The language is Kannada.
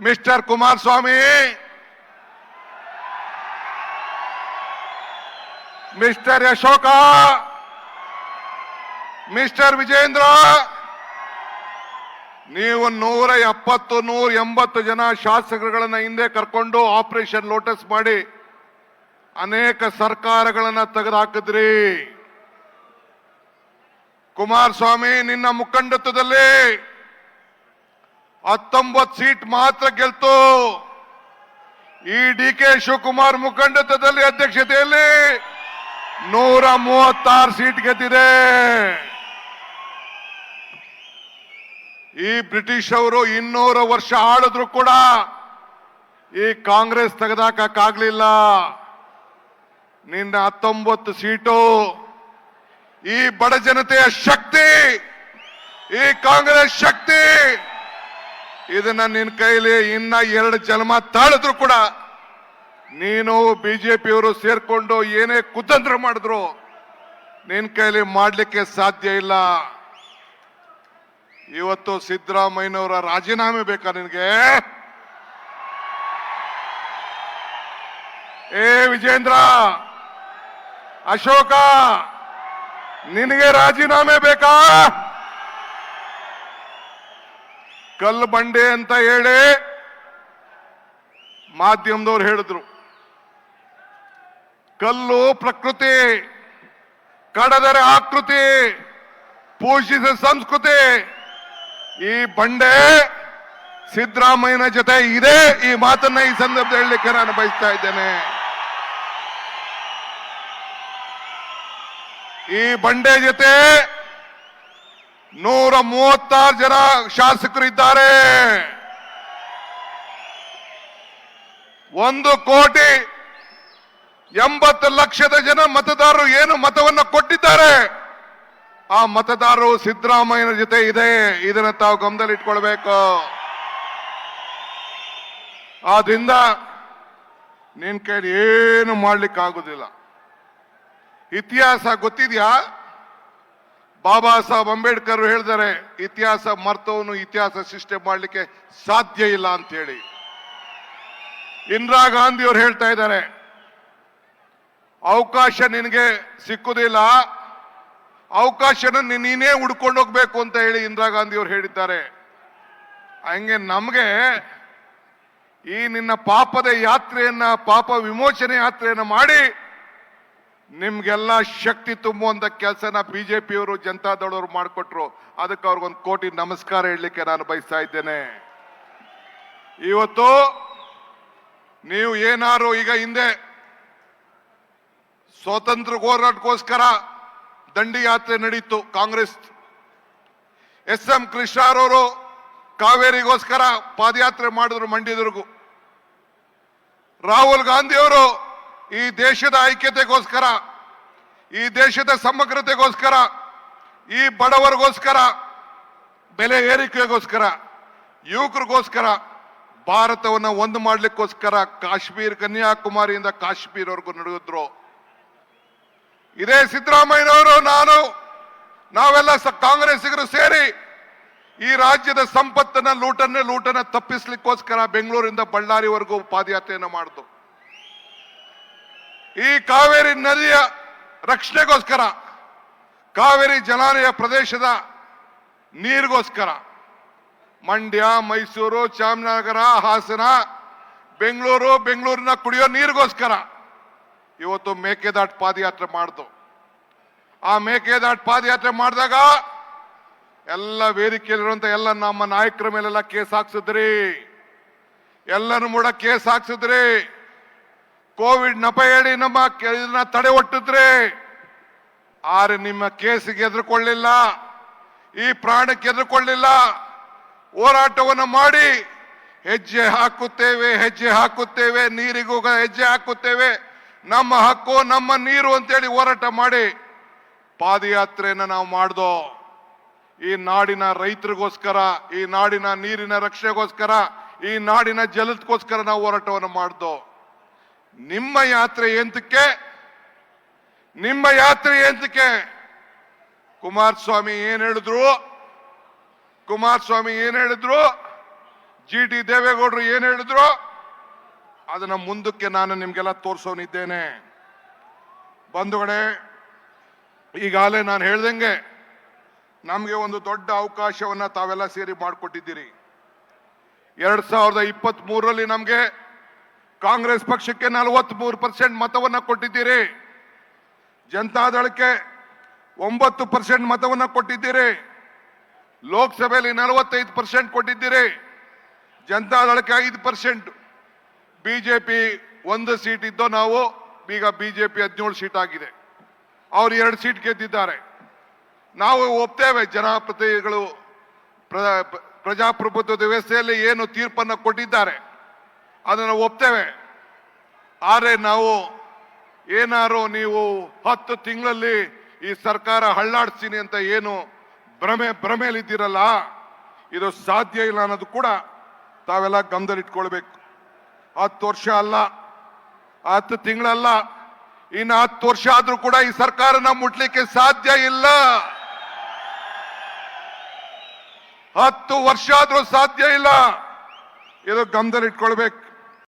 Mister Kumaraswamy. Mister Ashoka mister Vijendra. ನೀವು ನೂರ ಎಪ್ಪತ್ತು, ನೂರ ಎಂಬತ್ತು ಜನ ಶಾಸಕರುಗಳನ್ನ ಹಿಂದೆ ಕರ್ಕೊಂಡು ಆಪರೇಷನ್ ಲೋಟಸ್ ಮಾಡಿ ಅನೇಕ ಸರ್ಕಾರಗಳನ್ನ ತೆಗೆದುಹಾಕಿದ್ರಿ. ಕುಮಾರಸ್ವಾಮಿ, ನಿನ್ನ ಮುಖಂಡತ್ವದಲ್ಲಿ ಹತ್ತೊಂಬತ್ತು ಸೀಟ್ ಮಾತ್ರ ಗೆಲ್ತು. ಈ ಡಿ ಕೆ ಶಿವಕುಮಾರ್ ಮುಖಂಡತ್ವದಲ್ಲಿ ಅಧ್ಯಕ್ಷತೆಯಲ್ಲಿ ನೂರ ಮೂವತ್ತಾರು ಸೀಟ್ ಗೆದ್ದಿದೆ. ಈ ಬ್ರಿಟಿಷ್ ಅವರು ಇನ್ನೂರು ವರ್ಷ ಆಳಿದ್ರು ಕೂಡ ಈ ಕಾಂಗ್ರೆಸ್ ತೆಗೆದಾಕಕ್ಕಾಗ್ಲಿಲ್ಲ. ನಿನ್ನ ಹತ್ತೊಂಬತ್ತು ಸೀಟು, ಈ ಬಡ ಜನತೆಯ ಶಕ್ತಿ, ಈ ಕಾಂಗ್ರೆಸ್ ಶಕ್ತಿ ಇದನ್ನ ನಿನ್ನ ಕೈಲಿ ಇನ್ನ ಎರಡು ಜನ್ಮ ತಾಳಿದ್ರು ಕೂಡ ನೀನು ಬಿಜೆಪಿಯವರು ಸೇರ್ಕೊಂಡು ಏನೇ ಕುತಂತ್ರ ಮಾಡಿದ್ರು ನಿನ್ನ ಕೈಲಿ ಮಾಡ್ಲಿಕ್ಕೆ ಸಾಧ್ಯ ಇಲ್ಲ. ಇವತ್ತು ಸಿದ್ದರಾಮಯ್ಯನವರ ರಾಜೀನಾಮೆ ಬೇಕಾ ನಿನಗೆ? ಏ ವಿಜೇಂದ್ರ! ಅಶೋಕ, ನಿನಗೆ ರಾಜೀನಾಮೆ ಬೇಕಾ? ಕಲ್ಲು ಬಂಡೆ ಅಂತ ಹೇಳಿ ಮಾಧ್ಯಮದವ್ರು ಹೇಳಿದ್ರು. ಕಲ್ಲು ಪ್ರಕೃತಿ, ಕಡದರೆ ಆಕೃತಿ, ಪೋಷಿಸ ಸಂಸ್ಕೃತಿ, ಈ ಬಂಡೆ ಸಿದ್ದರಾಮಯ್ಯನ ಜೊತೆ ಇದೆ. ಈ ಮಾತನ್ನ ಈ ಸಂದರ್ಭದಲ್ಲಿ ಹೇಳಲಿಕ್ಕೆ ನಾನು ಬಯಸ್ತಾ ಇದ್ದೇನೆ. ಈ ಬಂಡೆ ಜೊತೆ ನೂರ ಮೂವತ್ತಾರು ಜನ ಶಾಸಕರು ಇದ್ದಾರೆ ಒಂದು ಕೋಟಿ ಎಂಬತ್ತು ಲಕ್ಷದ ಜನ ಮತದಾರರು ಏನು ಮತವನ್ನ ಕೊಟ್ಟಿದ್ದಾರೆ? ಆ ಮತದಾರರು ಸಿದ್ದರಾಮಯ್ಯನ ಜೊತೆ ಇದೆ. ಇದನ್ನ ತಾವು ಗಮನದಲ್ಲಿ ಇಟ್ಕೊಳ್ಬೇಕು ಆದ್ರಿಂದ ನಿನ್ ಕೈಲಿ ಏನು ಮಾಡ್ಲಿಕ್ಕೆ ಆಗುದಿಲ್ಲ ಇತಿಹಾಸ ಗೊತ್ತಿದ್ಯಾ? ಬಾಬಾ ಸಾಹೇಬ್ ಅಂಬೇಡ್ಕರ್ ಹೇಳಿದರೆ ಇತಿಹಾಸ ಮರ್ತವನು ಇತಿಹಾಸ ಸೃಷ್ಟಿ ಮಾಡಲಿಕ್ಕೆ ಸಾಧ್ಯ ಇಲ್ಲ ಅಂತ ಹೇಳಿ. ಇಂದಿರಾ ಗಾಂಧಿ ಅವರು ಹೇಳ್ತಾ ಇದ್ದಾರೆ, ಅವಕಾಶ ನಿನಗೆ ಸಿಕ್ಕುದಿಲ್ಲ ಅವಕಾಶನ ನೀನೇ ಹುಡ್ಕೊಂಡು ಹೋಗ್ಬೇಕು ಅಂತ ಹೇಳಿ ಇಂದಿರಾ ಗಾಂಧಿ ಅವರು ಹೇಳಿದ್ದಾರೆ. ಹಂಗೆ ನಮಗೆ ಈ ನಿನ್ನ ಪಾಪದ ಯಾತ್ರೆಯನ್ನ, ಪಾಪ ವಿಮೋಚನೆ ಯಾತ್ರೆಯನ್ನ ಮಾಡಿ ನಿಮ್ಗೆಲ್ಲ ಶಕ್ತಿ ತುಂಬುವಂತ ಕೆಲಸನ ಬಿಜೆಪಿಯವರು ಜನತಾದಳವರು ಮಾಡಿಕೊಟ್ರು. ಅದಕ್ಕೆ ಅವ್ರಿಗೊಂದು ಕೋಟಿ ನಮಸ್ಕಾರ ಹೇಳಲಿಕ್ಕೆ ನಾನು ಬಯಸ್ತಾ ಇದ್ದೇನೆ. ಇವತ್ತು ನೀವು ಏನಾರು ಈಗ ಹಿಂದೆ ಸ್ವಾತಂತ್ರ್ಯ ಹೋರಾಟಕ್ಕೋಸ್ಕರ ದಂಡಿ ಯಾತ್ರೆ ನಡೀತು ಕಾಂಗ್ರೆಸ್. ಎಸ್ ಎಂ ಕೃಷ್ಣಾರವರು ಕಾವೇರಿಗೋಸ್ಕರ ಪಾದಯಾತ್ರೆ ಮಾಡಿದ್ರು ಮಂಡ್ಯದುರ್ಗು ರಾಹುಲ್ ಗಾಂಧಿ ಅವರು ಈ ದೇಶದ ಐಕ್ಯತೆಗೋಸ್ಕರ, ಈ ದೇಶದ ಸಮಗ್ರತೆಗೋಸ್ಕರ, ಈ ಬಡವರಿಗೋಸ್ಕರ, ಬೆಲೆ ಏರಿಕೆಗೋಸ್ಕರ, ಯುವಕರಿಗೋಸ್ಕರ, ಭಾರತವನ್ನು ಒಂದು ಮಾಡ್ಲಿಕ್ಕೋಸ್ಕರ ಕಾಶ್ಮೀರ್ ಕನ್ಯಾಕುಮಾರಿಯಿಂದ ಕಾಶ್ಮೀರ್ವರೆಗೂ ನಡೆಯಿದ್ರು ಇದೇ ಸಿದ್ದರಾಮಯ್ಯನವರು, ನಾನು, ನಾವೆಲ್ಲ ಕಾಂಗ್ರೆಸ್ಸಿಗರು ಸೇರಿ ಈ ರಾಜ್ಯದ ಸಂಪತ್ತನ್ನ, ಲೂಟನ್ನೇ ಲೂಟನ್ನ ತಪ್ಪಿಸ್ಲಿಕ್ಕೋಸ್ಕರ ಬೆಂಗಳೂರಿಂದ ಬಳ್ಳಾರಿವರೆಗೂ ಪಾದಯಾತ್ರೆಯನ್ನು ಮಾಡಿದ್ರು ಈ ಕಾವೇರಿ ನದಿಯ ರಕ್ಷಣೆಗೋಸ್ಕರ, ಕಾವೇರಿ ಜಲಾನಯ ಪ್ರದೇಶದ ನೀರಿಗೋಸ್ಕರ ಮಂಡ್ಯ, ಮೈಸೂರು ಚಾಮರಾಜನಗರ ಹಾಸನ, ಬೆಂಗಳೂರು, ಬೆಂಗಳೂರಿನ ಕುಡಿಯೋ ನೀರಿಗೋಸ್ಕರ ಇವತ್ತು ಮೇಕೆದಾಟ್ ಪಾದಯಾತ್ರೆ ಮಾಡ್ದು. ಆ ಮೇಕೆದಾಟ್ ಪಾದಯಾತ್ರೆ ಮಾಡಿದಾಗ ಎಲ್ಲ ವೇದಿಕೆಯಲ್ಲಿರುವಂತ ಎಲ್ಲ ನಮ್ಮ ನಾಯಕರ ಮೇಲೆಲ್ಲ ಕೇಸ್ ಹಾಕ್ಸಿದ್ರಿ. ಎಲ್ಲರೂ ಕೂಡ ಕೇಸ್ ಹಾಕ್ಸಿದ್ರಿ. ಕೋವಿಡ್ ನಪ ಹೇಳಿ ನಮ್ಮ ಇದನ್ನ ತಡೆ ಒಟ್ಟಿದ್ರೆ ಆದ್ರೆ ನಿಮ್ಮ ಕೇಸಿಗೆ ಎದುರುಕೊಳ್ಳಿಲ್ಲ, ಈ ಪ್ರಾಣಕ್ಕೆ ಎದುರುಕೊಳ್ಳಿಲ್ಲ. ಹೋರಾಟವನ್ನು ಮಾಡಿ ಹೆಜ್ಜೆ ಹಾಕುತ್ತೇವೆ ಹೆಜ್ಜೆ ಹಾಕುತ್ತೇವೆ, ನೀರಿಗೂ ಹೆಜ್ಜೆ ಹಾಕುತ್ತೇವೆ. ನಮ್ಮ ಹಕ್ಕು, ನಮ್ಮ ನೀರು ಅಂತೇಳಿ ಹೋರಾಟ ಮಾಡಿ ಪಾದಯಾತ್ರೆಯನ್ನು ನಾವು ಮಾಡ್ದೋ, ಈ ನಾಡಿನ ರೈತರಿಗೋಸ್ಕರ, ಈ ನಾಡಿನ ನೀರಿನ ರಕ್ಷೆಗೋಸ್ಕರ, ಈ ನಾಡಿನ ಜಲದಗೋಸ್ಕರ ನಾವು ಹೋರಾಟವನ್ನು ಮಾಡ್ದೋ. ನಿಮ್ಮ ಯಾತ್ರೆ ಎಂತಕ್ಕೆ? ನಿಮ್ಮ ಯಾತ್ರೆ ಎಂತಕ್ಕೆ? ಕುಮಾರಸ್ವಾಮಿ ಏನ್ ಹೇಳಿದ್ರು? ಕುಮಾರಸ್ವಾಮಿ ಏನ್ ಹೇಳಿದ್ರು? ಜಿ ಟಿ ದೇವೇಗೌಡರು ಏನ್ ಹೇಳಿದ್ರು? ಅದನ್ನ ಮುಂದಕ್ಕೆ ನಾನು ನಿಮ್ಗೆಲ್ಲ ತೋರ್ಸೋನಿದ್ದೇನೆ. ಬಂಧುಗಳೇ, ಈಗಾಗಲೇ ನಾನು ಹೇಳ್ದಂಗೆ ನಮಗೆ ಒಂದು ದೊಡ್ಡ ಅವಕಾಶವನ್ನ ತಾವೆಲ್ಲ ಸೇರಿ ಮಾಡಿಕೊಟ್ಟಿದ್ದೀರಿ. ಎರಡ್ ಸಾವಿರದ ಇಪ್ಪತ್ತ್ ಮೂರರಲ್ಲಿ ನಮಗೆ ಕಾಂಗ್ರೆಸ್ ಪಕ್ಷಕ್ಕೆ ನಲವತ್ಮೂರು ಪರ್ಸೆಂಟ್ ಮತವನ್ನು ಕೊಟ್ಟಿದ್ದೀರಿ. ಜನತಾದಳಕ್ಕೆ ಒಂಬತ್ತು ಪರ್ಸೆಂಟ್ ಮತವನ್ನು ಕೊಟ್ಟಿದ್ದೀರಿ. ಲೋಕಸಭೆಯಲ್ಲಿ ನಲವತ್ತೈದು ಪರ್ಸೆಂಟ್ ಕೊಟ್ಟಿದ್ದೀರಿ. ಜನತಾದಳಕ್ಕೆ ಐದು ಪರ್ಸೆಂಟ್ ಬಿಜೆಪಿ ಒಂದು ಸೀಟ್ ಇದ್ದೋ ನಾವು, ಈಗ ಬಿಜೆಪಿ ಹದಿನೇಳು ಸೀಟ್ ಆಗಿದೆ. ಅವ್ರು ಎರಡು ಸೀಟ್ ಗೆದ್ದಿದ್ದಾರೆ. ನಾವು ಒಪ್ತೇವೆ ಜನಪ್ರತಿನಿಧಿಗಳು ಪ್ರ- ಪ್ರಜಾಪ್ರಭುತ್ವದ ವ್ಯವಸ್ಥೆಯಲ್ಲಿ ಏನು ತೀರ್ಪನ್ನು ಕೊಟ್ಟಿದ್ದಾರೆ. ಅದನ್ನು ಒಪ್ತೇವೆ. ಆದರೆ ನಾವು ಏನಾರು ನೀವು ಹತ್ತು ತಿಂಗಳಲ್ಲಿ ಈ ಸರ್ಕಾರ ಹಳ್ಳಾಡ್ತೀನಿ ಅಂತ ಏನು ಭ್ರಮೆ, ಭ್ರಮೆಯಲ್ಲಿದ್ದೀರಲ್ಲ, ಇದು ಸಾಧ್ಯ ಇಲ್ಲ ಅನ್ನೋದು ಕೂಡ ತಾವೆಲ್ಲ ಗಮನದಲ್ಲಿಟ್ಕೊಳ್ಬೇಕು. ಹತ್ತು ವರ್ಷ ಅಲ್ಲ, ಹತ್ತು ತಿಂಗಳಲ್ಲ, ಇನ್ನು ಹತ್ತು ವರ್ಷ ಆದ್ರೂ ಕೂಡ ಈ ಸರ್ಕಾರನ ಮುಟ್ಲಿಕ್ಕೆ ಸಾಧ್ಯ ಇಲ್ಲ. ಹತ್ತು ವರ್ಷ ಆದ್ರೂ ಸಾಧ್ಯ ಇಲ್ಲ. ಇದು ಗಮನದಲ್ಲಿಟ್ಕೊಳ್ಬೇಕು.